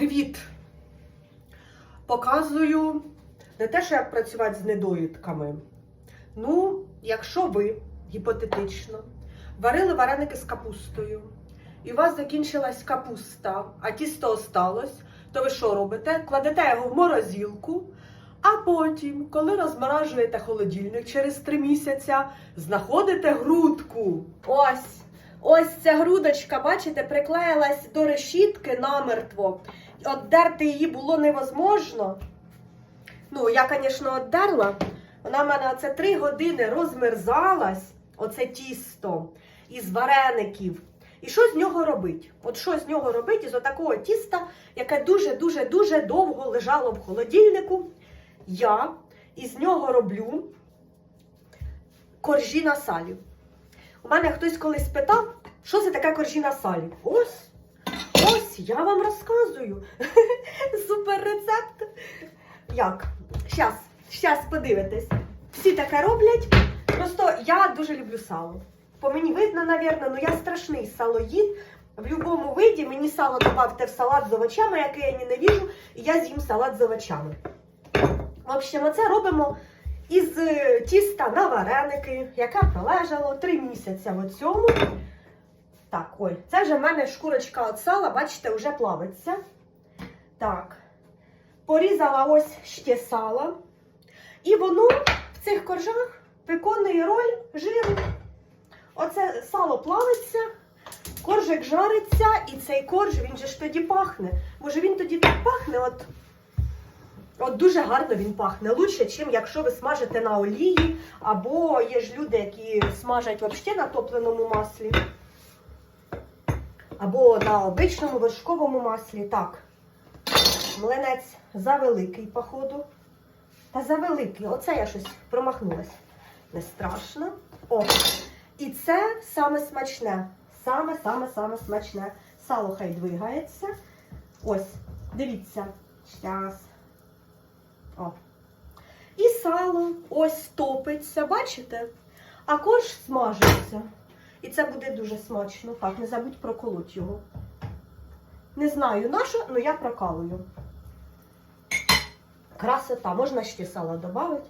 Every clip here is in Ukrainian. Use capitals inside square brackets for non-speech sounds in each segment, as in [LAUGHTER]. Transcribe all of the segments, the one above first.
Привіт! Показую не те, що як працювати з недоїдками. Ну, якщо ви гіпотетично варили вареники з капустою, і у вас закінчилась капуста, а тісто осталось, то ви що робите? Кладете його в морозилку, а потім, коли розморажуєте холодильник через три місяця, знаходите грудку. Ось. Ось ця грудочка, бачите, приклеїлась до решітки намертво. Отдерти її було невозможно. Ну, я, звісно, отдерла. Вона в мене оце три години розмерзалась, оце тісто із вареників. І що з нього робить? От що з нього робить із отакого тіста, яке дуже-дуже-дуже довго лежало в холодильнику. Я із нього роблю коржі на салі. У мене хтось колись питав, що це таке коржі на салі. Ось, я вам розказую. [LAUGHS] Супер рецепт. Як? Щас, щас подивитесь. Всі таке роблять. Просто я дуже люблю сало. По мені видно, напевно, ну я страшний салоїд. В будь-якому виді мені сало добавте в салат з овочами, який я ненавіжу, і я з'їм салат з овочами. В общем, оце робимо із е, тіста на вареники, яке пролежало 3 місяці в цьому. Так, ой, це вже в мене шкурочка від сала, бачите, вже плавиться. Так, порізала ось ще сало. І воно в цих коржах виконує роль жиру. Оце сало плавиться, коржик жариться, і цей корж, він же ж тоді пахне. Може він тоді так пахне, от От дуже гарно він пахне. Лучше, ніж якщо ви смажите на олії, або є ж люди, які смажать взагалі на топленому маслі, або на обичному вершковому маслі. Так, млинець завеликий, походу. Та завеликий. Оце я щось промахнулась. Не страшно. О, і це саме смачне. Саме-саме-саме смачне. Сало хай двигається. Ось, дивіться. Щас. О. І сало ось топиться, бачите? А корж смажиться. І це буде дуже смачно. Так, не забудь проколоть його. Не знаю на що, але я прокалую. Красота. Можна ще сало додати.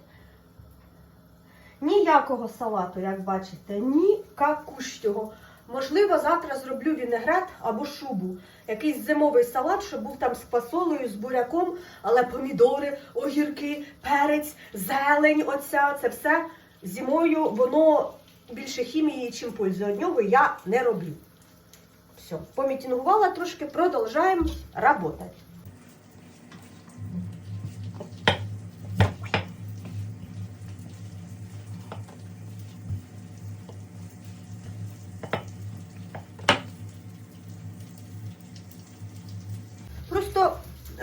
Ніякого салату, як бачите, ніякущого. Можливо, завтра зроблю вінегрет або шубу. Якийсь зимовий салат, щоб був там з фасолею, з буряком, але помідори, огірки, перець, зелень, оця, це все зимою, воно більше хімії, ніж пользи від нього я не роблю. Все, помітінгувала трошки, продовжаємо працювати. Просто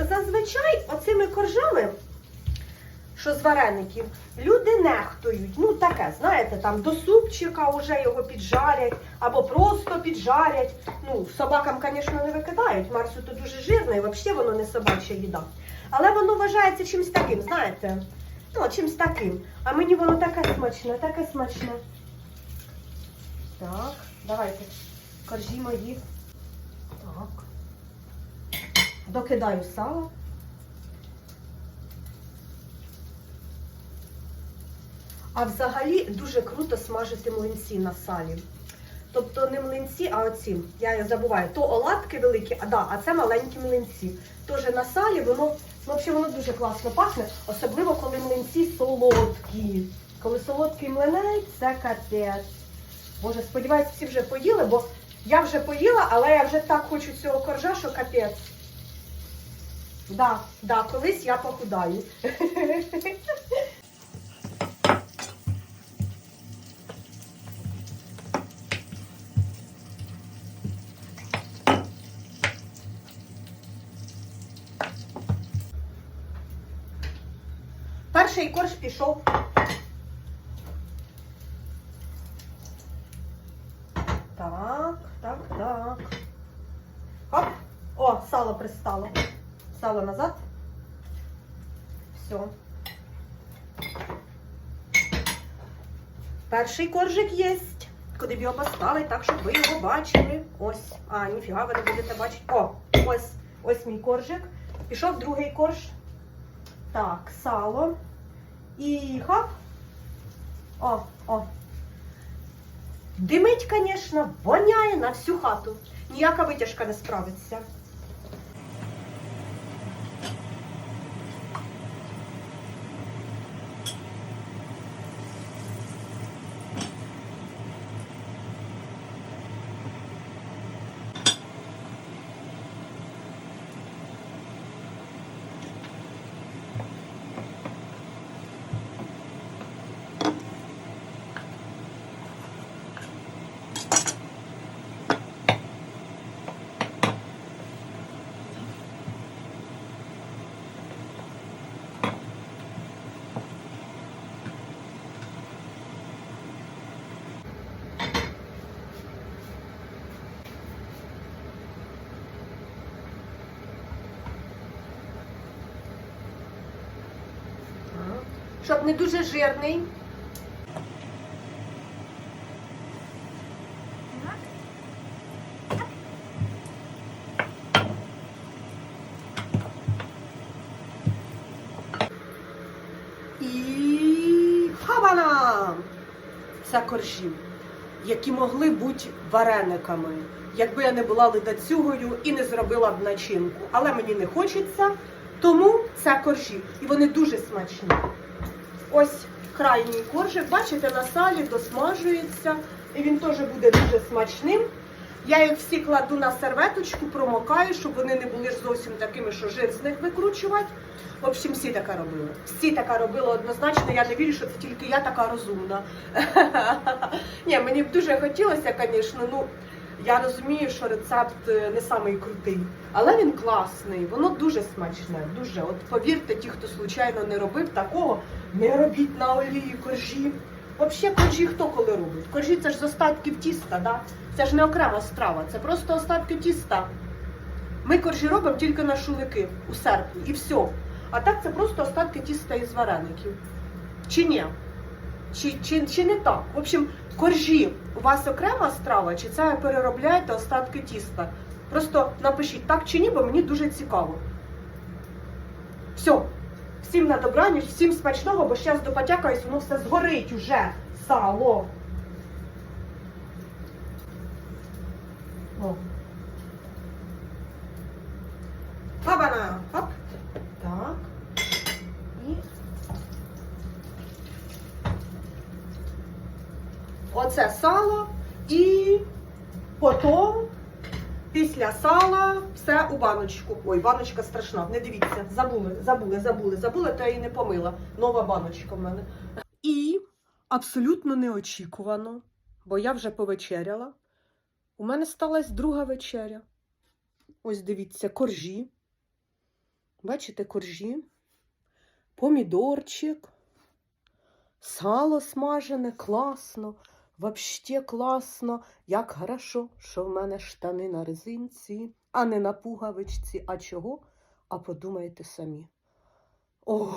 зазвичай оцими коржами, що з вареників, люди нехтують. Ну, таке, знаєте, там до супчика вже його піджарять, або просто піджарять. Ну, собакам, звісно, не викидають. Марсу то дуже жирне, і взагалі воно не собача їда. Але воно вважається чимось таким, знаєте? Ну, чимось таким. А мені воно таке смачне, таке смачне. Так, давайте. Коржі мої. Так. Докидаю сало. А взагалі дуже круто смажити млинці на салі. Тобто не млинці, а оці. Я забуваю, то оладки великі, а да, а це маленькі млинці. Теж на салі воно, ну, взагалі воно дуже класно пахне, особливо коли млинці солодкі. Коли солодкий млинець, це капець. Боже, сподіваюсь, всі вже поїли, бо я вже поїла, але я вже так хочу цього коржа, що капець. Да, да, колись я похудаю. Перший корж пішов. Так, так, так. Хоп. О, сало пристало. Сало назад. Все. Перший коржик є. Куди б його поставити, так, щоб ви його бачили. Ось. А, ніфіга, ви не будете бачити. О, ось. Ось мій коржик. Пішов другий корж. Так, сало. І хап. О, о. Димить, звісно, воняє на всю хату. Ніяка витяжка не справиться. Щоб не дуже жирний. І хавана! Це коржі, які могли бути варениками, якби я не була ледацюгою і не зробила б начинку. Але мені не хочеться, тому це коржі. І вони дуже смачні. Ось крайній коржик, бачите, на салі досмажується, і він теж буде дуже смачним. Я їх всі кладу на серветочку, промокаю, щоб вони не були зовсім такими, що жир з них викручувати. В общем, всі така робили. Всі така робили однозначно. Я не вірю, що це тільки я така розумна. [LAUGHS] Ні, мені б дуже хотілося, звісно. Ну я розумію, що рецепт е, не самий крутий, але він класний. Воно дуже смачне. Дуже. От повірте, ті, хто случайно не робив такого, не робіть на олії коржі. Взагалі, коржі хто коли робить? Коржі це ж з остатків тіста, да? Це ж не окрема страва, це просто остатки тіста. Ми коржі робимо тільки на шулики у серпні і все. А так це просто остатки тіста із вареників. Чи ні? Чи, чи, чи не так? В общем, коржі у вас окрема страва, чи це ви переробляєте остатки тіста? Просто напишіть так чи ні, бо мені дуже цікаво. Все. Всім на добраніч, всім смачного, бо зараз допотякаюсь, воно все згорить уже. Сало. О. Хабана. Хоп. Так. І. Оце сало. І потім після сала все у баночку. Ой, баночка страшна. Не дивіться. Забули, забули, забули, забули, то я її не помила. Нова баночка в мене. І абсолютно неочікувано, бо я вже повечеряла. У мене сталася друга вечеря. Ось дивіться, коржі. Бачите, коржі, помідорчик, сало смажене, класно, вообще класно. Як хорошо, що в мене штани на резинці, а не на пуговичці. А чого? А подумайте самі. О,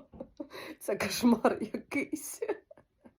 [LAUGHS] це кошмар якийсь.